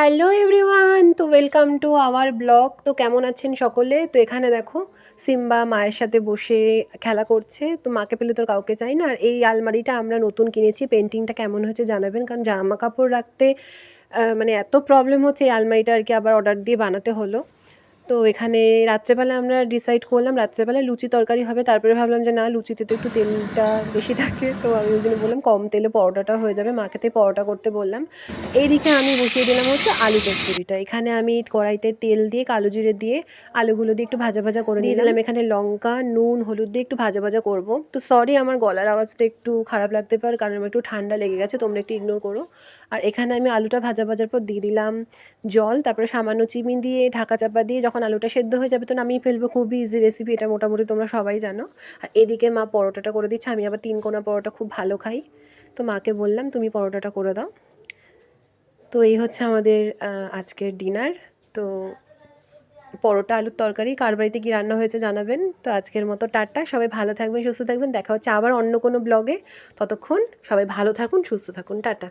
Hello everyone, তো welcome to our blog. তো কেমন আছেন সকলে? তো এখানে দেখো, সিম্বা মায়ের সাথে বসে খেলা করছে। তো মাকে পেলে তোর কাউকে চাই না। আর এই আলমারিটা আমরা নতুন কিনেছি। পেন্টিংটা কেমন হয়েছে জানাবেন। কারণ জামা কাপড় রাখতে মানে এত প্রবলেম হচ্ছে এই আলমারিটা আর কি আবার অর্ডার দিয়ে বানাতে হলো। তো এখানে রাত্রেবেলা আমরা ডিসাইড করলাম রাত্রেবেলা লুচি তরকারি হবে। তারপরে ভাবলাম যে না লুচিতে তো একটু তেলটা বেশি থাকে। তো আমি ওই জন্য বললাম কম তেলে পরোটাটা হয়ে যাবে। মাকে তাই পরোটা করতে বললাম। এইদিকে আমি বসিয়ে দিলাম হচ্ছে আলু চচ্চড়িটা এখানে আমি কড়াইতে তেল দিয়ে কালো জিরে দিয়ে আলুগুলো দিয়ে একটু ভাজা ভাজা করে দিয়ে দিলাম। এখানে লঙ্কা নুন হলুদ দিয়ে একটু ভাজা ভাজা করব। তো সরি আমার গলার আওয়াজটা একটু খারাপ লাগতে পারে কারণ আমার একটু ঠান্ডা লেগে গেছে তোমরা একটু ইগনোর করো। আর এখানে আমি আলুটা ভাজা ভাজার পর দিয়ে দিলাম জল তারপরে সামান্য চিনি দিয়ে ঢাকা চাপা দিয়ে যখন আলুটা সেদ্ধ হয়ে যাবে তো নামিয়ে ফেলব, খুবই ইজি রেসিপি এটা মোটামুটি তোমরা সবাই জানো। আর এদিকে মা পরোটাটা করে দিচ্ছে, আমি আবার তিন কোনা পরোটা খুব ভালো খাই। তো মাকে বললাম, তুমি পরোটাটা করে দাও। তো এই হচ্ছে আমাদের আজকের ডিনার তো পরোটা, আলুর তরকারি, কার বাড়িতে কী রান্না হয়েছে জানাবেন। তো আজকের মতো টাটা, সবাই ভালো থাকবেন, সুস্থ থাকবেন। দেখা হচ্ছে আবার অন্য কোনো ব্লগে ততক্ষণ সবাই ভালো থাকুন, সুস্থ থাকুন। টাটা।